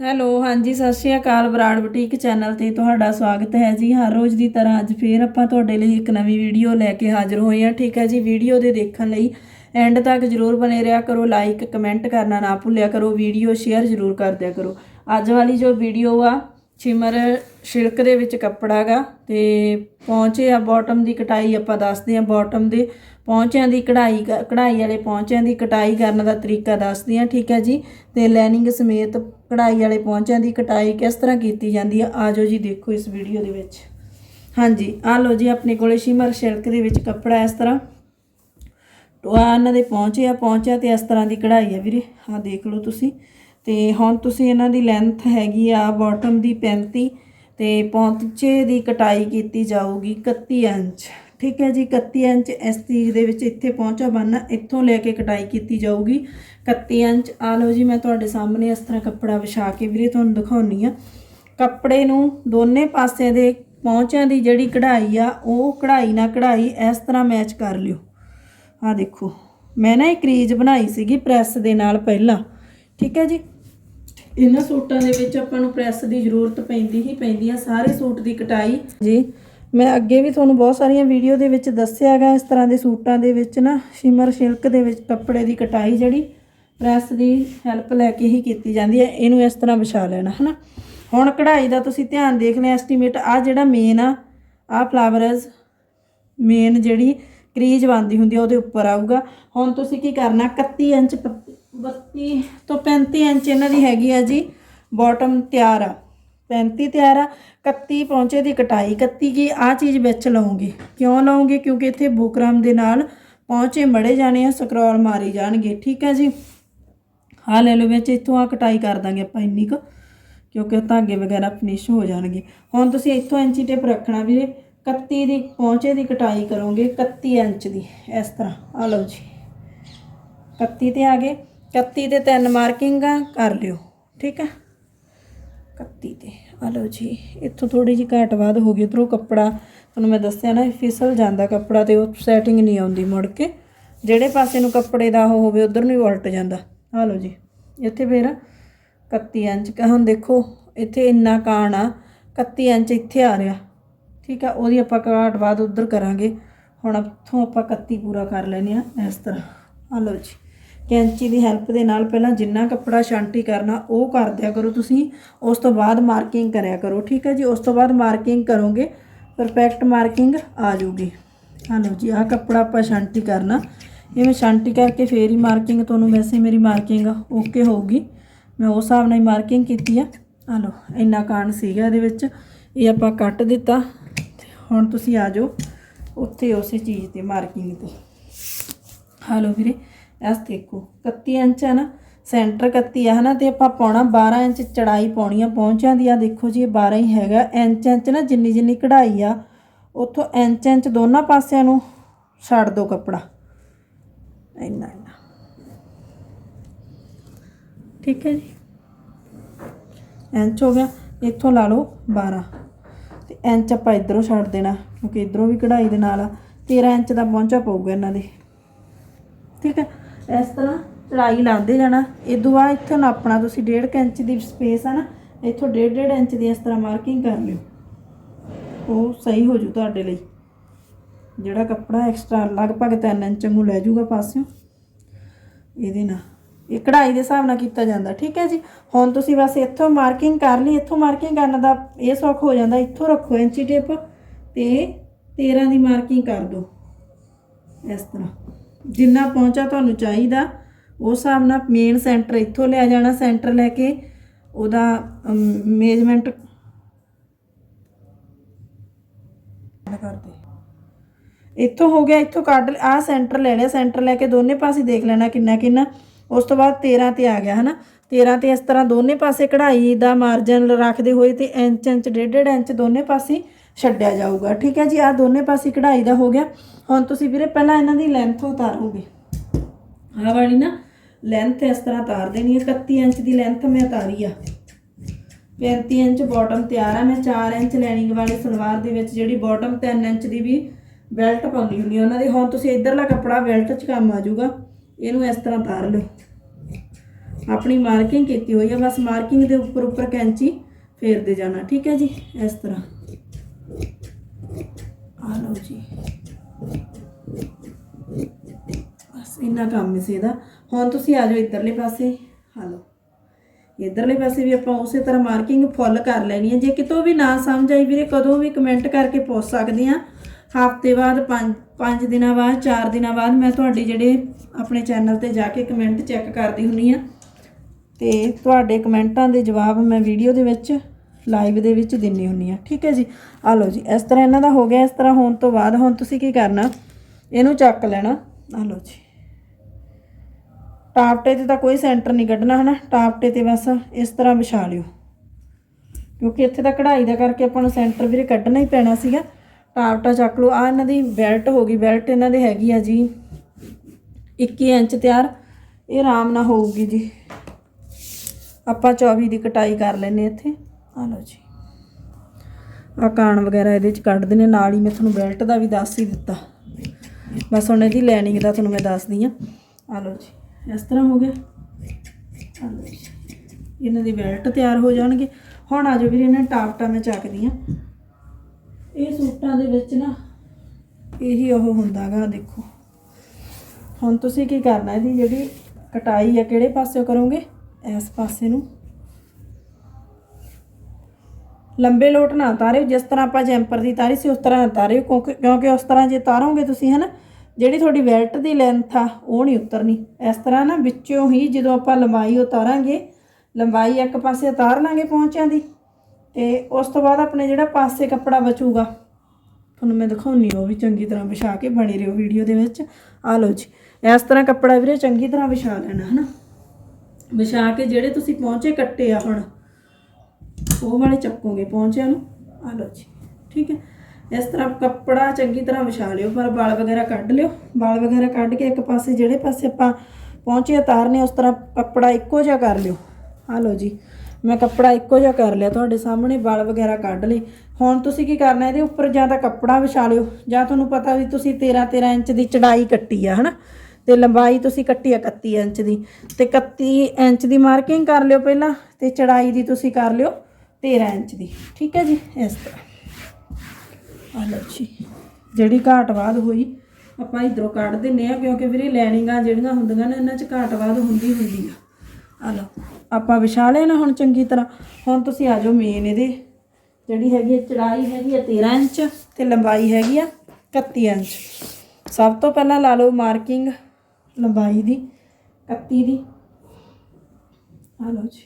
Hello, ਹਾਂਜੀ, ਸਤਿ ਸ਼੍ਰੀ ਅਕਾਲ ਬਰਾੜ ਬੁਟੀਕ ਚੈਨਲ ਤੇ ਤੁਹਾਡਾ ਸਵਾਗਤ ਹੈ ਜੀ। ਹਰ ਰੋਜ਼ ਦੀ ਤਰ੍ਹਾਂ ਅੱਜ ਫੇਰ ਆਪਾਂ ਤੁਹਾਡੇ ਲਈ ਇੱਕ ਨਵੀਂ ਵੀਡੀਓ ਲੈ ਕੇ ਹਾਜ਼ਰ ਹੋਏ ਹਾਂ। ਠੀਕ ਹੈ ਜੀ, ਵੀਡੀਓ ਦੇ ਦੇਖਣ ਲਈ ਐਂਡ ਤੱਕ ਜਰੂਰ ਬਨੇ ਰਿਹਾ ਕਰੋ, ਲਾਈਕ, ਕਮੈਂਟ ਕਰਨਾ ਨਾ ਭੁੱਲਿਆ ਕਰੋ, ਵੀਡੀਓ ਸ਼ੇਅਰ ਜਰੂਰ ਕਰ ਦਿਆ ਕਰੋ। ਅੱਜ ਵਾਲੀ ਜੋ ਵੀਡੀਓ ਆ ਸ਼ਿਮਰ ਸ਼ਿਲਕ ਦੇ ਵਿੱਚ ਕੱਪੜਾ ਗਾ ਤੇ ਪਹੁੰਚੇ ਆ ਬਾਟਮ ਦੀ ਕਟਾਈ ਆਪਾਂ ਦੱਸਦੇ ਆ ਬਾਟਮ ਦੇ। ਪਹੁੰਚਿਆਂ ਦੀ ਕਢਾਈ ਕ- ਕਢਾਈ ਵਾਲੇ ਪਹੁੰਚਿਆਂ ਦੀ ਕਟਾਈ ਕਰਨ ਦਾ ਤਰੀਕਾ ਦੱਸਦੇ ਆ, ਠੀਕ ਹੈ ਜੀ? ਤੇ ਲੈਨਿੰਗ ਸਮੇਤ ਕਢਾਈ ਵਾਲੇ ਪਹੁੰਚਿਆਂ ਦੀ ਕਟਾਈ ਕਿਸ ਤਰ੍ਹਾਂ ਕੀਤੀ ਜਾਂਦੀ ਆ ਆਜੋ ਜੀ ਦੇਖੋ ਇਸ ਵੀਡੀਓ ਦੇ ਵਿੱਚ। ਹਾਂਜੀ ਆ ਲਓ ਜੀ, ਆਪਣੇ ਕੋਲੇ ਸ਼ਿਮਰ ਸ਼ਿਲਕ ਦੇ ਵਿੱਚ ਕੱਪੜਾ ਇਸ ਤਰ੍ਹਾਂ। ਆ, ਇਹਨਾਂ ਦੇ ਪਹੁੰਚੇ ਆ, ਪਹੁੰਚਿਆ ਤੇ ਇਸ ਤਰ੍ਹਾਂ ਦੀ ਕਢਾਈ ਆ ਵੀਰੇ। ਆ ਦੇਖ ਲਓ ਤੁਸੀਂ। ਤੇ ਹੁਣ ਤੁਸੀਂ ਇਹਨਾਂ ਦੀ ਲੈਂਥ ਹੈਗੀ ਆ ਬਾਟਮ ਦੀ 35 ਤੇ ਪਹੁੰਚੇ ਦੀ ਕਟਾਈ ਕੀਤੀ ਜਾਊਗੀ 31 ਇੰਚ। ਠੀਕ ਹੈ ਜੀ 31 ਇੰਚ ਇਸ ਚੀਜ਼ ਦੇ ਵਿੱਚ ਇੱਥੇ ਪਹੁੰਚਾ ਬੰਨਣਾ ਇੱਥੋਂ ਲੈ ਕੇ ਕਟਾਈ ਕੀਤੀ ਜਾਊਗੀ 31 ਇੰਚ। ਆ ਲਓ ਜੀ, ਮੈਂ ਤੁਹਾਡੇ ਸਾਹਮਣੇ ਇਸ ਤਰ੍ਹਾਂ ਕੱਪੜਾ ਵਿਛਾ ਕੇ ਵੀਰੇ ਤੁਹਾਨੂੰ ਦਿਖਾਉਣੀ ਆ। ਕੱਪੜੇ ਨੂੰ ਦੋਨੇ ਪਾਸੇ ਦੇ ਪਹੁੰਚਿਆਂ ਦੀ ਜਿਹੜੀ ਕਢਾਈ ਆ, ਉਹ ਕਢਾਈ ਨਾਲ ਕਢਾਈ, ਇਸ ਤਰ੍ਹਾਂ ਮੈਚ ਕਰ ਲਿਓ। ਆ ਦੇਖੋ, ਮੈਂ ਨਾ ਇਹ ਕਰੀਜ਼ ਬਣਾਈ ਸੀਗੀ ਪ੍ਰੈਸ ਦੇ ਨਾਲ ਪਹਿਲਾਂ, ਠੀਕ ਹੈ ਜੀ? ਇਹਨਾਂ ਸੂਟਾਂ ਦੇ ਵਿੱਚ ਆਪਾਂ ਨੂੰ ਪ੍ਰੈਸ ਦੀ ਜ਼ਰੂਰਤ ਪੈਂਦੀ ਹੀ ਪੈਂਦੀ ਆ, ਸਾਰੇ ਸੂਟ ਦੀ ਕਟਾਈ। ਜੀ, ਮੈਂ ਅੱਗੇ ਵੀ ਤੁਹਾਨੂੰ ਬਹੁਤ ਸਾਰੀਆਂ ਵੀਡੀਓ ਦੇ ਵਿੱਚ ਦੱਸਿਆ ਹੈਗਾ, ਇਸ ਤਰ੍ਹਾਂ ਦੇ ਸੂਟਾਂ ਦੇ ਵਿੱਚ ਨਾ, ਸ਼ਿਮਰ ਸ਼ਿਲਕ ਦੇ ਵਿੱਚ ਕੱਪੜੇ ਦੀ ਕਟਾਈ ਜਿਹੜੀ, ਪ੍ਰੈਸ ਦੀ ਹੈਲਪ ਲੈ ਕੇ ਹੀ ਕੀਤੀ ਜਾਂਦੀ ਹੈ ਇਹਨੂੰ ਇਸ ਤਰ੍ਹਾਂ ਵਿਛਾ ਲੈਣਾ, ਹਨਾ? ਹੁਣ ਕਢਾਈ ਦਾ ਤੁਸੀਂ ਧਿਆਨ ਦੇਖ ਲਿਆ, ਐਸਟੀਮੇਟ ਆ ਜਿਹੜਾ ਮੇਨ ਆ ਆ ਫਲਾਵਰਸ ਮੇਨ ਜਿਹੜੀ ਕਰੀਜ ਬਣਦੀ ਹੁੰਦੀ ਆ, ਉਹਦੇ ਉੱਪਰ ਆਊਗਾ। ਹੁਣ ਤੁਸੀਂ ਕੀ ਕਰਨਾ 31 ਇੰਚ ਪ- 32 ਤੋਂ 35 ਇੰਚ ਇਹਨਾਂ ਦੀ ਹੈਗੀ ਆ ਜੀ ਬਾਟਮ ਤਿਆਰ ਆ। 35 ਤਿਆਰ ਆ 31 ਪਹੁੰਚੇ ਦੀ ਕਟਾਈ। 31 ਕੀ ਆ ਚੀਜ਼ ਵਿੱਚ ਲਾਉਂਗੀ ਕਿਉਂ ਲਾਉਂਗੀ ਕਿਉਂਕਿ ਇੱਥੇ ਬੁਕਰਮ ਦੇ ਨਾਲ ਪਹੁੰਚੇ, ਮੜੇ ਜਾਣੇ ਆ, ਸਕਰੋਲ ਮਾਰੀ ਜਾਣਗੇ। ਠੀਕ ਹੈ ਜੀ? ਆ ਲੈ ਲਓ ਵਿੱਚ, ਇੱਥੋਂ ਆ ਕਟਾਈ ਕਰ ਦਾਂਗੇ ਆਪਾਂ ਇੰਨੀ ਕੁ, ਕਿਉਂਕਿ ਉਹ ਧਾਗੇ ਵਗੈਰਾ ਫਿਨਿਸ਼ ਹੋ ਜਾਣਗੇ। ਹੁਣ ਤੁਸੀਂ ਇੱਥੋਂ ਇੰਚੀ ਟੇਪ ਰੱਖਣਾ ਵੀਰੇ। 31 ਦੀ ਪਹੁੰਚੇ ਦੀ ਕਟਾਈ ਕਰੋਗੇ 31 ਇੰਚ ਦੀ, ਇਸ ਤਰ੍ਹਾਂ। ਆ ਲਓ ਜੀ। 31 ਤੇ ਆ ਗਏ। 31 ਤੇ ਤਿੰਨ ਮਾਰਕਿੰਗਾਂ ਕਰ ਲਿਓ, ਠੀਕ ਹੈ? 31 ਤੇ ਆ ਲਓ ਜੀ। ਇੱਥੋਂ ਥੋੜੀ ਜਿਹੀ ਘਾਟ ਵੱਧ ਹੋ ਗਈ। ਉਧਰੋਂ ਕੱਪੜਾ, ਤੁਹਾਨੂੰ ਮੈਂ ਦੱਸਿਆ ਨਾ, ਫਿਸਲ ਜਾਂਦਾ ਕੱਪੜਾ ਤੇ ਉਹ ਸੈਟਿੰਗ ਨਹੀਂ ਆਉਂਦੀ ਮੁੜ ਕੇ। ਜਿਹੜੇ ਪਾਸੇ ਨੂੰ ਕੱਪੜੇ ਦਾ ਉਹ ਹੋਵੇ, ਉਧਰ ਨੂੰ ਹੀ ਉਲਟ ਜਾਂਦਾ। ਆ ਲਓ ਜੀ। ਇੱਥੇ ਫੇਰ 31 ਇੰਚ, ਹੁਣ ਦੇਖੋ, ਇੱਥੇ ਇੰਨਾ ਕਾਣ ਆ 31 ਇੰਚ ਇੱਥੇ ਆ ਰਿਹਾ। ਠੀਕ ਆ, ਉਹਦੀ ਆਪਾਂ ਘਾਟ ਬਾਅਦ ਉਧਰ ਕਰਾਂਗੇ। ਹੁਣ ਇੱਥੋਂ ਆਪਾਂ 31 ਪੂਰਾ ਕਰ ਲੈਨੇ ਆ ਇਸ ਤਰ੍ਹਾਂ। ਆ ਲਓ ਜੀ, ਕੈਂਚੀ ਦੀ ਹੈਲਪ ਦੇ ਨਾਲ ਪਹਿਲਾਂ ਜਿੰਨਾ ਕੱਪੜਾ ਛਾਂਟੀ ਕਰਨਾ, ਉਹ ਕਰ ਦਿਆ ਕਰੋ ਤੁਸੀਂ। ਉਸ ਤੋਂ ਬਾਅਦ ਮਾਰਕਿੰਗ ਕਰਿਆ ਕਰੋ, ਠੀਕ ਹੈ ਜੀ? ਉਸ ਤੋਂ ਬਾਅਦ ਮਾਰਕਿੰਗ ਕਰੋਗੇ ਪਰਫੈਕਟ ਮਾਰਕਿੰਗ ਆ ਜਾਊਗੀ। ਆ ਲਓ ਜੀ, ਆਹ ਕੱਪੜਾ ਆਪਾਂ ਛਾਂਟੀ ਕਰਨਾ। ਇਹ ਮੈਂ ਛਾਂਟੀ ਕਰਕੇ ਫੇਰ ਹੀ ਮਾਰਕਿੰਗ ਤੁਹਾਨੂੰ ਵੈਸੇ ਮੇਰੀ ਮਾਰਕਿੰਗ ਓਕੇ ਹੋਊਗੀ। ਮੈਂ ਉਸ ਹਿਸਾਬ ਨਾਲ ਹੀ ਮਾਰਕਿੰਗ ਕੀਤੀ ਆ। ਆ ਲਓ, ਇੰਨਾ ਕਾਣ ਸੀਗਾ ਇਹਦੇ ਵਿੱਚ। ਇਹ ਆਪਾਂ ਕੱਟ ਦਿੱਤਾ। ਹੁਣ ਤੁਸੀਂ ਆ ਜਾਓ ਉੱਥੇ ਉਸੇ ਚੀਜ਼ ਤੇ ਮਾਰਕਿੰਗ ਤੇ। ਹਾਲੋ ਵੀਰੇ ਐਸ ਦੇਖੋ 31 ਇੰਚ ਹੈ ਨਾ ਸੈਂਟਰ 31 ਆ ਹਨਾ, ਤੇ ਆਪਾਂ ਪਾਉਣਾ 12 ਇੰਚ ਚੜਾਈ ਪਾਉਣੀ ਆ ਪਹੁੰਚਿਆਂ ਦੀ। ਆ ਦੇਖੋ ਜੀ, ਇਹ 12 ਹੀ ਹੈਗਾ। ਇੰਚ ਇੰਚ ਨਾ ਜਿੰਨੀ ਜਿੰਨੀ ਕਢਾਈ ਆ, ਉੱਥੋਂ ਇੰਚ ਇੰਚ ਦੋਨਾਂ ਪਾਸਿਆਂ ਨੂੰ ਛੱਡ ਦਿਓ ਕੱਪੜਾ। ਇੰਨਾ ਇੰਨਾ। ਠੀਕ ਹੈ ਜੀ? ਇੰਚ ਹੋ ਗਿਆ, ਇੱਥੋਂ ਲਾ ਲਓ 12 ਤੇ ਇੰਚ ਆਪਾਂ ਇਧਰੋਂ ਛੱਡ ਦੇਣਾ, ਕਿਉਂਕਿ ਇਧਰੋਂ ਵੀ ਕਢਾਈ ਦੇ ਨਾਲ ਆ 13 ਇੰਚ ਦਾ ਪਹੁੰਚਾ ਪਊਗਾ ਇਹਨਾਂ ਦੇ। ਠੀਕ ਹੈ? ਇਸ ਤਰ੍ਹਾਂ ਚੜਾਈ ਲਾਉਂਦੇ ਜਾਣਾ ਇਦੋਂ ਬਾਅਦ ਇੱਥੋਂ ਨਾਪਣਾ ਤੁਸੀਂ 1.5 ਇੰਚ ਦੀ ਸਪੇਸ ਆ ਨਾ, ਇੱਥੋਂ 1.5 ਇੰਚ ਦੀ ਇਸ ਤਰ੍ਹਾਂ ਮਾਰਕਿੰਗ ਕਰ ਲਿਓ। ਉਹ ਸਹੀ ਹੋ ਜੂ ਤੁਹਾਡੇ ਲਈ। ਜਿਹੜਾ ਕੱਪੜਾ ਐਕਸਟਰਾ ਲਗਭਗ 3 ਇੰਚ ਨੂੰ ਲੈ ਜਾਊਗਾ ਪਾਸਿਓਂ। ਇਹਦੇ ਨਾਲ। ਇਹ ਕਢਾਈ ਦੇ ਹਿਸਾਬ ਨਾਲ ਕੀਤਾ ਜਾਂਦਾ, ਠੀਕ ਹੈ ਜੀ? ਹੁਣ ਤੁਸੀਂ ਬਸ ਇੱਥੋਂ ਮਾਰਕਿੰਗ ਕਰ ਲਈ, ਇੱਥੋਂ ਮਾਰਕਿੰਗ ਕਰਨ ਦਾ ਇਹ ਸੌਖ ਹੋ ਜਾਂਦਾ, ਇੱਥੋਂ ਰੱਖੋ ਇੰਚੀ ਟੇਪ ਤੇ 13 ਦੀ ਮਾਰਕਿੰਗ ਕਰ ਦਿਓ। ਇਸ ਤਰ੍ਹਾਂ। ਜਿੰਨਾ ਪਹੁੰਚਾ ਤੁਹਾਨੂੰ ਚਾਹੀਦਾ ਉਸ ਹਿਸਾਬ ਨਾਲ ਮੇਨ ਸੈਂਟਰ ਇੱਥੋਂ ਲਿਆ ਜਾਣਾ ਸੈਂਟਰ ਲੈ ਕੇ ਉਹਦਾ ਮੇਜਮੈਂਟ ਕਰਦੇ ਇੱਥੋਂ ਹੋ ਗਿਆ, ਇੱਥੋਂ ਕੱਢ ਆ ਸੈਂਟਰ ਲੈ ਲਿਆ ਸੈਂਟਰ ਲੈ ਕੇ ਦੋਨੇ ਪਾਸੇ ਦੇਖ ਲੈਣਾ ਕਿੰਨਾ ਕਿੰਨਾ ਉਸ ਤੋਂ ਬਾਅਦ 13 ਤੇ ਆ ਗਿਆ, ਹਨਾ? 13 ਤੇ ਇਸ ਤਰ੍ਹਾਂ ਦੋਨੇ ਪਾਸੇ ਕਢਾਈ ਦਾ ਮਾਰਜਨ ਰੱਖਦੇ ਹੋਏ ਤੇ ਇੰਚ ਇੰਚ, ਡੇਢ ਡੇਢ ਇੰਚ ਦੋਨੇ ਪਾਸੇ ਛੱਡਿਆ ਜਾਊਗਾ। ਠੀਕ ਹੈ ਜੀ ਆ ਦੋਨੇ ਪਾਸੇ ਕਢਾਈ ਦਾ ਹੋ ਗਿਆ। ਹੁਣ ਤੁਸੀਂ ਵੀਰੇ ਪਹਿਲਾਂ ਇਹਨਾਂ ਦੀ ਲੈਂਥ ਉਤਾਰੋਗੇ। ਆਹ ਵਾਲੀ ਨਾ ਲੈਂਥ ਇਸ ਤਰ੍ਹਾਂ ਤਾਰ ਦੇਣੀ ਹੈ। 31 ਇੰਚ ਦੀ ਲੈਂਥ ਮੈਂ ਉਤਾਰੀ ਆ। 35 ਇੰਚ ਬਾਟਮ ਤਿਆਰ ਆ। ਮੈਂ 4 ਇੰਚ ਲਾਈਨਿੰਗ ਵਾਲੀ ਸਲਵਾਰ ਦੇ ਵਿੱਚ ਜਿਹੜੀ ਬਾਟਮ 3 ਇੰਚ ਦੀ ਵੀ ਬੈਲਟ ਪਾਉਣੀ ਹੁੰਦੀ ਆ ਉਹਨਾਂ ਦੀ ਹੁਣ ਤੁਸੀਂ ਇਧਰਲਾ ਕੱਪੜਾ ਬੈਲਟ 'ਚ ਕੰਮ ਆ ਜਾਊਗਾ। ਇਹਨੂੰ ਇਸ ਤਰ੍ਹਾਂ ਤਾਰ ਲਓ। ਆਪਣੀ ਮਾਰਕਿੰਗ ਕੀਤੀ ਹੋਈ ਹੈ ਬਸ ਮਾਰਕਿੰਗ ਦੇ ਉੱਪਰ ਉੱਪਰ ਕੈਂਚੀ ਫੇਰਦੇ ਜਾਣਾ, ਠੀਕ ਹੈ ਜੀ? ਇਸ ਤਰ੍ਹਾਂ। ਆ ਲਓ ਜੀ। ਬਸ ਇੰਨਾ ਕੰਮ ਸੀ ਇਹਦਾ। ਹੁਣ ਤੁਸੀਂ ਆ ਜਾਓ ਇੱਧਰਲੇ ਪਾਸੇ। ਆ ਲਓ। ਇਧਰਲੇ ਪਾਸੇ ਵੀ ਆਪਾਂ ਉਸੇ ਤਰ੍ਹਾਂ ਮਾਰਕਿੰਗ ਫੁੱਲ ਕਰ ਲੈਣੀ ਹੈ ਜੇ ਕਿਤੋਂ ਵੀ ਨਾ ਸਮਝ ਆਈ ਵੀਰੇ, ਕਦੋਂ ਵੀ ਕਮੈਂਟ ਕਰਕੇ ਪੁੱਛ ਸਕਦੇ ਆ। ਹਫ਼ਤੇ ਬਾਅਦ 5 5 ਦਿਨਾਂ ਬਾਅਦ 4 ਦਿਨਾਂ ਬਾਅਦ ਮੈਂ ਤੁਹਾਡੇ ਜਿਹੜੇ ਆਪਣੇ ਚੈਨਲ ਤੇ ਜਾ ਕੇ ਕਮੈਂਟ ਚੈੱਕ ਕਰਦੀ ਹੁੰਨੀ ਆ। ਤੇ ਤੁਹਾਡੇ ਕਮੈਂਟਾਂ ਦੇ ਜਵਾਬ ਮੈਂ ਵੀਡੀਓ ਦੇ ਵਿੱਚ ਲਾਈਵ ਦੇ ਵਿੱਚ ਦਿੰਨੀ ਹੁੰਨੀ ਆ। ਠੀਕ ਹੈ ਜੀ? ਆ ਲਓ ਜੀ, ਇਸ ਤਰ੍ਹਾਂ ਇਹਨਾਂ ਦਾ ਹੋ ਗਿਆ, ਇਸ ਤਰ੍ਹਾਂ ਹੋਣ ਤੋਂ ਬਾਅਦ ਹੁਣ ਤੁਸੀਂ ਕੀ ਕਰਨਾ? ਇਹਨੂੰ ਚੱਕ ਲੈਣਾ। ਆ ਲਓ ਜੀ। ਟਾਪਟੇ ਤੇ ਤਾਂ ਕੋਈ ਸੈਂਟਰ ਨਹੀਂ ਕੱਢਣਾ, ਹਨਾ? ਟਾਪਟੇ ਤੇ ਬਸ ਇਸ ਤਰ੍ਹਾਂ ਵਿਛਾ ਲਿਓ। ਕਿਉਂਕਿ ਇੱਥੇ ਤਾਂ ਕਢਾਈ ਦਾ ਕਰਕੇ ਆਪਾਂ ਨੂੰ ਸੈਂਟਰ ਵੀਰੇ ਕੱਢਣਾ ਹੀ ਪੈਣਾ ਸੀਗਾ। ਟਾਪਟਾ ਚੱਕ ਲਓ। ਆ ਇਹਨਾਂ ਦੀ ਬੈਲਟ ਹੋ ਗਈ, ਬੈਲਟ ਇਹਨਾਂ ਦੇ ਹੈਗੀ ਆ ਜੀ। 21 ਇੰਚ ਤਿਆਰ। ਇਹ ਆਰਾਮ ਨਾਲ ਹੋਊਗੀ ਜੀ। ਆਪਾਂ 24 ਦੀ ਕਟਾਈ ਕਰ ਲੈਨੇ ਇੱਥੇ। ਆ ਲਓ ਜੀ। ਆ ਕਾਣ ਵਗੈਰਾ ਇਹਦੇ ਚ ਕੱਢਦੇ ਨੇ ਨਾਲ ਹੀ ਮੈਂ ਤੁਹਾਨੂੰ ਬੈਲਟ ਦਾ ਵੀ ਦੱਸ ਹੀ ਦਿੱਤਾ। ਬਸ ਹੁਣ ਇਹਦੀ ਲੈਨਿੰਗ ਦਾ ਤੁਹਾਨੂੰ ਮੈਂ ਦੱਸਦੀ ਆ ਆ ਲਓ ਜੀ। ਇਸ ਤਰ੍ਹਾਂ ਹੋ ਗਿਆ। ਆ ਲਓ ਜੀ। ਇਹਨਾਂ ਦੀ ਬੈਲਟ ਤਿਆਰ ਹੋ ਜਾਣਗੇ। ਹੁਣ ਆ ਜਾਓ ਵੀਰੇ, ਇਹਨਾਂ ਟਾਪਟਾ ਮੈਂ ਚੱਕਦੀ ਆ ਇਹ ਸੂਟਾਂ ਦੇ ਵਿੱਚ ਨਾ ਇਹੀ ਉਹ ਹੁੰਦਾਗਾ, ਦੇਖੋ। ਹੁਣ ਤੁਸੀਂ ਕੀ ਕਰਨਾ, ਇਹਦੀ ਜਿਹੜੀ ਕਟਾਈ ਆ, ਕਿਹੜੇ ਪਾਸਿਓਂ ਕਰੋਗੇ? ਇਸ ਪਾਸੇ ਨੂੰ। ਲੰਬੇ ਲੋਟ ਨਾ ਉਤਾਰਿਓ ਜਿਸ ਤਰ੍ਹਾਂ ਆਪਾਂ ਜੈਂਪਰ ਦੀ ਤਾਰੀ ਸੀ ਉਸ ਤਰ੍ਹਾਂ ਉਤਾਰਿਓ ਕਿਉਂਕਿ ਕਿਉਂਕਿ ਉਸ ਤਰ੍ਹਾਂ ਜੇ ਤਾਰੋਗੇ ਤੁਸੀਂ ਹਨਾ, ਜਿਹੜੀ ਤੁਹਾਡੀ ਬੈਲਟ ਦੀ ਲੈਂਥ ਆ, ਉਹ ਨਹੀਂ ਉਤਰਨੀ। ਇਸ ਤਰ੍ਹਾਂ ਨਾ ਵਿੱਚੋਂ ਹੀ ਜਦੋਂ ਆਪਾਂ ਲੰਬਾਈ ਉਤਾਰਾਂਗੇ, ਲੰਬਾਈ ਇੱਕ ਪਾਸੇ ਉਤਾਰ ਲਾਂਗੇ ਪਹੁੰਚਿਆਂ ਦੀ, ਤੇ ਉਸ ਤੋਂ ਬਾਅਦ ਆਪਣੇ ਜਿਹੜਾ ਪਾਸੇ ਕੱਪੜਾ ਬਚੂਗਾ, ਤੁਹਾਨੂੰ ਮੈਂ ਦਿਖਾਉਣੀ ਉਹ ਵੀ ਚੰਗੀ ਤਰ੍ਹਾਂ ਵਿਛਾ ਕੇ ਬਣੀ ਰਹੋ ਵੀਡੀਓ ਦੇ ਵਿੱਚ। ਆ ਲਓ ਜੀ, ਇਸ ਤਰ੍ਹਾਂ ਕੱਪੜਾ ਵੀਰੇ ਚੰਗੀ ਤਰ੍ਹਾਂ ਵਿਛਾ ਲੈਣਾ, ਹਨਾ। ਵਿਛਾ ਕੇ ਜਿਹੜੇ ਤੁਸੀਂ ਪਹੁੰਚੇ ਕੱਟੇ ਆ ਹੁਣ, ਉਹ ਵਾਲੇ ਚੱਕੋਗੇ ਪਹੁੰਚਿਆਂ ਨੂੰ? ਆ ਲਓ ਜੀ, ਠੀਕ ਹੈ। ਇਸ ਤਰ੍ਹਾਂ ਕੱਪੜਾ ਚੰਗੀ ਤਰ੍ਹਾਂ ਵਿਛਾ ਲਿਓ, ਪਰ ਵਾਲ ਵਗੈਰਾ ਕੱਢ ਲਿਓ। ਵਾਲ ਵਗੈਰਾ ਕੱਢ ਕੇ ਇੱਕ ਪਾਸੇ ਜਿਹੜੇ ਪਾਸੇ ਆਪਾਂ ਪਹੁੰਚੇ ਉਤਾਰਨੇ ਉਸ ਤਰ੍ਹਾਂ ਕੱਪੜਾ ਇੱਕੋ ਜਿਹਾ ਕਰ ਲਿਓ। ਆ ਲਓ ਜੀ, ਮੈਂ ਕੱਪੜਾ ਇੱਕੋ ਜਿਹਾ ਕਰ ਲਿਆ ਤੁਹਾਡੇ ਸਾਹਮਣੇ, ਵਾਲ ਵਗੈਰਾ ਕੱਢ ਲਏ। ਹੁਣ ਤੁਸੀਂ ਕੀ ਕਰਨਾ, ਇਹਦੇ ਉੱਪਰ ਜਾਂ ਤਾਂ ਕੱਪੜਾ ਵਿਛਾ ਲਿਓ, ਜਾਂ ਤੁਹਾਨੂੰ ਪਤਾ ਵੀ ਤੁਸੀਂ 13 13 ਇੰਚ ਦੀ ਚੜਾਈ ਕੱਟੀ ਆ, ਹਨਾ? ਤੇ ਲੰਬਾਈ ਤੁਸੀਂ ਕੱਟੀ ਆ 31 ਇੰਚ ਦੀ। ਤੇ 31 ਇੰਚ ਦੀ ਮਾਰਕਿੰਗ ਕਰ ਲਿਓ ਪਹਿਲਾਂ ਤੇ ਚੜਾਈ ਦੀ ਤੁਸੀਂ ਕਰ ਲਿਓ 13 ਇੰਚ ਦੀ। ਠੀਕ ਹੈ ਜੀ? ਇਸ ਤਰ੍ਹਾਂ। ਆ ਲਓ ਜੀ। ਜਿਹੜੀ ਘਾਟ ਬਾਅਦ ਹੋਈ, ਆਪਾਂ ਇਧਰੋਂ ਕੱਢ ਦਿੰਨੇ ਆ ਕਿਉਂਕਿ ਵੀਰੇ ਲੈਣਿੰਗਾਂ ਜਿਹੜੀਆਂ ਹੁੰਦੀਆਂ ਨੇ, ਇਹਨਾਂ 'ਚ ਘਾਟ ਬਾਅਦ ਹੁੰਦੀ ਹੁੰਦੀ ਆ। ਆ ਲਓ। ਆਪਾਂ ਵਿਛਾ ਲੈਣਾ ਹੁਣ ਚੰਗੀ ਤਰ੍ਹਾਂ। ਹੁਣ ਤੁਸੀਂ ਆ ਜਾਓ ਮੇਨ ਇਹਦੇ। ਜਿਹੜੀ ਹੈਗੀ ਹੈ ਚੜਾਈ ਹੈਗੀ ਹੈ 13 ਇੰਚ ਤੇ ਲੰਬਾਈ ਹੈਗੀ ਆ 31 ਇੰਚ। ਸਭ ਤੋਂ ਪਹਿਲਾਂ ਲਾ ਲਓ ਮਾਰਕਿੰਗ। ਲੰਬਾਈ ਦੀ 31 ਦੀ। ਆ ਲਓ ਜੀ।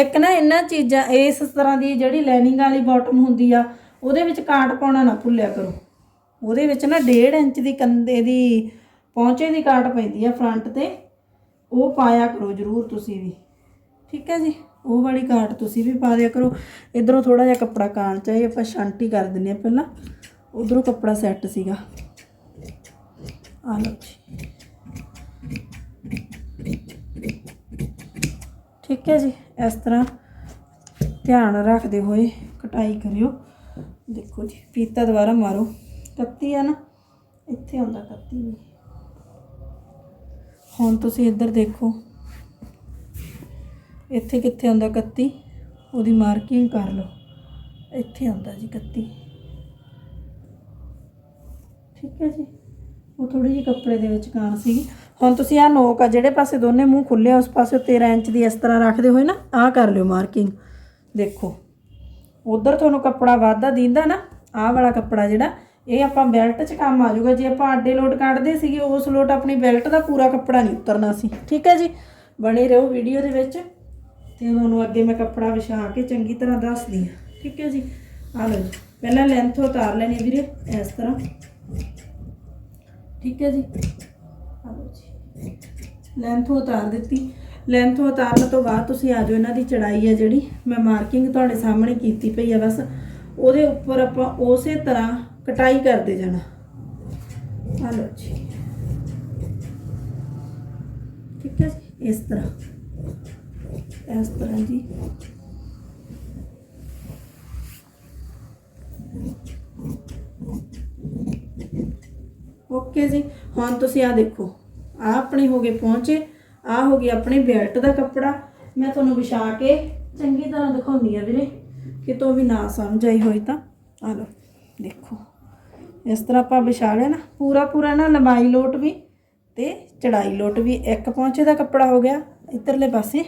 ਇੱਕ ਨਾ ਇਹਨਾਂ ਚੀਜ਼ਾਂ, ਇਸ ਤਰ੍ਹਾਂ ਦੀ ਜਿਹੜੀ ਲਾਈਨਿੰਗ ਵਾਲੀ ਬਾਟਮ ਹੁੰਦੀ ਆ, ਉਹਦੇ ਵਿੱਚ ਕਾਟ ਪਾਉਣਾ ਨਾ ਭੁੱਲਿਆ ਕਰੋ। ਉਹਦੇ ਵਿੱਚ ਨਾ 1.5 ਇੰਚ ਦੀ ਕੰਦੇ ਦੀ ਪਹੁੰਚੇ ਦੀ ਕਾਟ ਪੈਂਦੀ ਆ ਫਰੰਟ ਤੇ, ਉਹ ਪਾਇਆ ਕਰੋ ਜ਼ਰੂਰ ਤੁਸੀਂ ਵੀ। ਠੀਕ ਹੈ ਜੀ? ਉਹ ਵਾਲੀ ਕਾਟ ਤੁਸੀਂ ਵੀ ਪਾ ਦਿਆ ਕਰੋ। ਇਧਰੋਂ ਥੋੜਾ ਜਿਹਾ ਕੱਪੜਾ ਕਾਣ ਚਾਹੀ ਆਪਾਂ ਸ਼ਾਂਟੀ ਕਰ ਦਿੰਨੇ ਆ ਪਹਿਲਾਂ। ਉਧਰੋਂ ਕੱਪੜਾ ਸੈੱਟ ਸੀਗਾ। ਆ ਲਓ ਜੀ। ਠੀਕ ਹੈ ਜੀ, ਇਸ ਤਰ੍ਹਾਂ ਧਿਆਨ ਰੱਖਦੇ ਹੋਏ ਕਟਾਈ ਕਰਿਓ। ਦੇਖੋ ਜੀ, ਫੀਤਾ ਦੁਬਾਰਾ ਮਾਰੋ। ਕੱਤੀ ਆ ਨਾ, ਇੱਥੇ ਹੁੰਦਾ ਕੱਤੀ ਵੀ। ਹੁਣ ਤੁਸੀਂ ਇੱਧਰ ਦੇਖੋ, ਇੱਥੇ ਕਿੱਥੇ ਹੁੰਦਾ ਕੱਤੀ, ਉਹਦੀ ਮਾਰਕਿੰਗ ਕਰ ਲਓ। ਇੱਥੇ ਆਉਂਦਾ ਜੀ ਕੱਤੀ। ਠੀਕ ਹੈ ਜੀ। ਉਹ ਥੋੜੀ ਜਿਹੀ ਕੱਪੜੇ ਦੇ ਵਿੱਚ ਕਾਣ ਸੀਗੀ। ਹੁਣ ਤੁਸੀਂ ਆਹ ਨੋਕ ਆ, ਜਿਹੜੇ ਪਾਸੇ ਦੋਨੇ ਮੂੰਹ ਖੁੱਲੇ ਆ, ਉਸ ਪਾਸੇ 13 ਇੰਚ ਦੀ ਇਸ ਤਰ੍ਹਾਂ ਰੱਖਦੇ ਹੋਏ ਨਾ, ਆਹ ਕਰ ਲਿਓ ਮਾਰਕਿੰਗ ਦੇਖੋ, ਉਧਰ ਤੁਹਾਨੂੰ ਕੱਪੜਾ ਵਾਧਾ ਦਿੰਦਾ ਨਾ, ਆਹ ਵਾਲਾ ਕੱਪੜਾ ਜਿਹੜਾ, ਇਹ ਆਪਾਂ ਬੈਲਟ 'ਚ ਕੰਮ ਆ ਜਾਊਗਾ। ਜੇ ਆਪਾਂ ਆਡੇ ਲੋਟ ਕੱਢਦੇ ਸੀਗੇ, ਉਸ ਲੋਟ ਆਪਣੀ ਬੈਲਟ ਦਾ ਪੂਰਾ ਕੱਪੜਾ ਨਹੀਂ ਉਤਰਨਾ ਸੀ। ਠੀਕ ਹੈ ਜੀ? ਬਣੇ ਰਹੋ ਵੀਡੀਓ ਦੇ ਵਿੱਚ, ਤੇ ਤੁਹਾਨੂੰ ਅੱਗੇ ਮੈਂ ਕੱਪੜਾ ਵਿਛਾ ਕੇ ਚੰਗੀ ਤਰ੍ਹਾਂ ਦੱਸਦੀ ਹਾਂ। ਠੀਕ ਹੈ ਜੀ? ਆ ਲਓ ਪਹਿਲਾਂ ਲੈਂਥ ਉਤਾਰ ਲੈਣੀ ਵੀਰੇ, ਇਸ ਤਰ੍ਹਾਂ। ਠੀਕ ਹੈ ਜੀ? ਆ ਲਓ ਜੀ। ਲੈਂਥ ਉਤਾਰ ਦਿੱਤੀ। ਲੈਂਥ ਉਤਾਰਨ ਤੋਂ ਬਾਅਦ ਤੁਸੀਂ ਆ ਜਾਓ, ਇਹਨਾਂ ਦੀ ਚੜਾਈ ਹੈ ਜਿਹੜੀ। ਮੈਂ ਮਾਰਕਿੰਗ ਤੁਹਾਡੇ ਸਾਹਮਣੇ ਕੀਤੀ ਪਈ ਆ ਬਸ। ਉਹਦੇ ਉੱਪਰ ਆਪਾਂ ਉਸੇ ਤਰ੍ਹਾਂ ਕਟਾਈ ਕਰਦੇ ਜਾਣਾ। ਆ ਲਓ ਜੀ। ਠੀਕ ਹੈ ਜੀ? ਇਸ ਤਰ੍ਹਾਂ। ਇਸ ਤਰ੍ਹਾਂ ਜੀ। ਓਕੇ ਜੀ। ਹੁਣ ਤੁਸੀਂ ਆ ਦੇਖੋ। ਆ ਆਪਣੇ ਹੋ ਗਏ ਪਹੁੰਚੇ ਆ ਹੋ ਗਿਆ ਆਪਣੇ ਬੈਲਟ ਦਾ ਕੱਪੜਾ। ਮੈਂ ਤੁਹਾਨੂੰ ਵਿਛਾ ਕੇ ਚੰਗੀ ਤਰ੍ਹਾਂ ਦਿਖਾਉਣੀ ਆ ਵੀਰੇ ਕਿਤੋਂ ਵੀ ਨਾ ਸਮਝ ਆਈ ਹੋਈ ਤਾਂ। ਆ ਲਓ, ਦੇਖੋ। ਇਸ ਤਰ੍ਹਾਂ ਆਪਾਂ ਵਿਛਾ ਲਿਆ ਨਾ। ਪੂਰਾ ਪੂਰਾ ਨਾ ਲੰਬਾਈ ਲੋਟ ਵੀ ਤੇ ਚੜਾਈ ਲੋਟ ਵੀ। ਇੱਕ ਪਹੁੰਚੇ ਦਾ ਕੱਪੜਾ ਹੋ ਗਿਆ ਇੱਧਰਲੇ ਪਾਸੇ,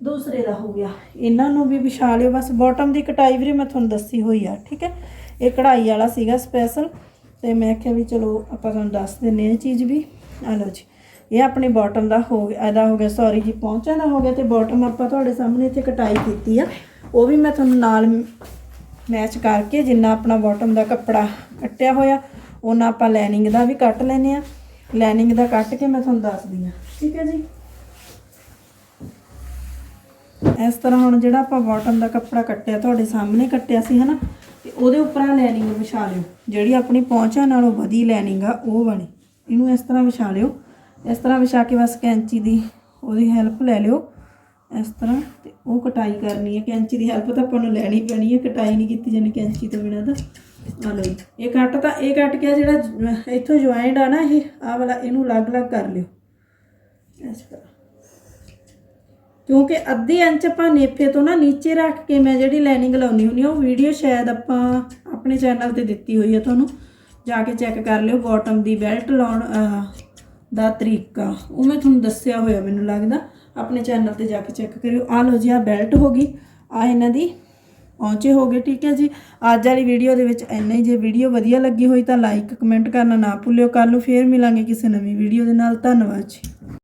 ਦੂਸਰੇ ਦਾ ਹੋ ਗਿਆ। ਇਹਨਾਂ ਨੂੰ ਵੀ ਵਿਛਾ ਲਿਓ। ਬਸ ਬਾਟਮ ਦੀ ਕਟਾਈ ਵੀਰੇ ਮੈਂ ਤੁਹਾਨੂੰ ਦੱਸੀ ਹੋਈ ਆ, ਠੀਕ ਹੈ? ਇਹ ਕਢਾਈ ਵਾਲਾ ਸੀਗਾ ਸਪੈਸ਼ਲ ਤੇ ਮੈਂ ਕਿਹਾ ਵੀ ਚਲੋ ਆਪਾਂ ਤੁਹਾਨੂੰ ਦੱਸ ਦਿੰਨੇ ਆ ਇਹ ਚੀਜ਼ ਵੀ। ਆ ਲਓ ਜੀ। ਇਹ ਆਪਣੇ ਬਾਟਮ ਦਾ ਹੋ ਗਿਆ, ਇਹਦਾ ਹੋ ਗਿਆ ਸੌਰੀ ਜੀ ਪਹੁੰਚਾ ਦਾ ਹੋ ਗਿਆ ਤੇ ਬਾਟਮ ਆਪਾਂ ਤੁਹਾਡੇ ਸਾਹਮਣੇ ਇੱਥੇ ਕਟਾਈ ਕੀਤੀ ਆ। ਉਹ ਵੀ ਮੈਂ ਤੁਹਾਨੂੰ ਨਾਲ ਮੈਚ ਕਰਕੇ ਜਿੰਨਾ ਆਪਣਾ ਬਾਟਮ ਦਾ ਕੱਪੜਾ ਕੱਟਿਆ ਹੋਇਆ ਉਹਨਾਂ ਆਪਾਂ ਲਾਈਨਿੰਗ ਦਾ ਵੀ ਕੱਟ ਲੈਨੇ ਆ ਲਾਈਨਿੰਗ ਦਾ ਕੱਟ ਕੇ ਮੈਂ ਤੁਹਾਨੂੰ ਦੱਸਦੀ ਆ ਠੀਕ ਹੈ ਜੀ? ਇਸ ਤਰ੍ਹਾਂ ਹੁਣ ਜਿਹੜਾ ਆਪਾਂ ਬਾਟਮ ਦਾ ਕੱਪੜਾ ਕੱਟਿਆ, ਤੁਹਾਡੇ ਸਾਹਮਣੇ ਕੱਟਿਆ ਸੀ, ਹਨਾ? ਤੇ ਉਹਦੇ ਉੱਪਰ ਆ ਲਾਈਨਿੰਗ ਵਿਛਾ ਲਿਓ। ਜਿਹੜੀ ਆਪਣੀ ਪਹੁੰਚਾਂ ਨਾਲੋਂ ਵਧੀ ਲੈਨਿੰਗ ਆ, ਉਹ ਵਾਲੀ ਇਹਨੂੰ ਇਸ ਤਰ੍ਹਾਂ ਵਿਛਾ ਲਿਓ। ਇਸ ਤਰ੍ਹਾਂ ਵਿਛਾ ਕੇ ਬਸ ਕੈਂਚੀ ਦੀ ਉਹਦੀ ਹੈਲਪ ਲੈ ਲਿਓ। ਇਸ ਤਰ੍ਹਾਂ ਤੇ ਉਹ ਕਟਾਈ ਕਰਨੀ ਹੈ ਕੈਂਚੀ ਦੀ ਹੈਲਪ ਤਾਂ ਆਪਾਂ ਨੂੰ ਲੈਣੀ ਪੈਣੀ ਹੈ ਕਟਾਈ ਨਹੀਂ ਕੀਤੀ ਜਾਣੀ ਕੈਂਚੀ ਤੋਂ ਬਿਨਾਂ ਤਾਂ। ਆ ਲਓ ਇਹ ਕੱਟ ਤਾਂ ਇਹ ਕੱਟ ਕੇ ਜਿਹੜਾ ਇੱਥੋਂ ਜੁਆਇੰਟ ਆ ਨਾ ਇਹ ਆ ਵਾਲਾ ਇਹਨੂੰ ਅਲੱਗ-ਅਲੱਗ ਕਰ ਲਿਓ। ਇਸ ਤਰ੍ਹਾਂ। ਕਿਉਂਕਿ ਅੱਧੇ ਇੰਚ ਆਪਾਂ ਨੇਫੇ ਤੋਂ ਨਾ ਨੀਚੇ ਰੱਖ ਕੇ ਮੈਂ ਜਿਹੜੀ ਲਾਈਨਿੰਗ ਲਾਉਣੀ ਹੁੰਦੀ ਆ, ਉਹ ਵੀਡੀਓ ਸ਼ਾਇਦ ਆਪਾਂ ਆਪਣੇ ਚੈਨਲ ਤੇ ਦਿੱਤੀ ਹੋਈ ਹੈ ਤੁਹਾਨੂੰ। ਜਾ ਕੇ ਚੈੱਕ ਕਰ ਲਿਓ ਬਾਟਮ ਦੀ ਬੈਲਟ ਲਾਉਣ ਦਾ ਤਰੀਕਾ। ਉਹ ਮੈਂ ਤੁਹਾਨੂੰ ਦੱਸਿਆ ਹੋਇਆ ਮੈਨੂੰ ਲੱਗਦਾ। ਆਪਣੇ ਚੈਨਲ ਤੇ ਜਾ ਕੇ ਚੈੱਕ ਕਰਿਓ। ਆ ਲਓ ਜੀ ਆ ਬੈਲਟ ਹੋ ਗਈ। ਆ ਇਹਨਾਂ ਦੀ ਪਹੁੰਚੇ ਹੋ ਗਏ, ਠੀਕ ਹੈ ਜੀ। ਅੱਜ ਵਾਲੀ ਵੀਡੀਓ ਦੇ ਵਿੱਚ ਇੰਨਾ ਹੀ। ਜੇ ਵੀਡੀਓ ਵਧੀਆ ਲੱਗੀ ਹੋਈ ਤਾਂ ਲਾਈਕ ਕਮੈਂਟ ਕਰਨਾ ਨਾ ਭੁੱਲਿਓ। ਕੱਲ ਨੂੰ ਫੇਰ ਮਿਲਾਂਗੇ ਕਿਸੇ ਨਵੀਂ ਵੀਡੀਓ ਦੇ ਨਾਲ। ਧੰਨਵਾਦ ਜੀ।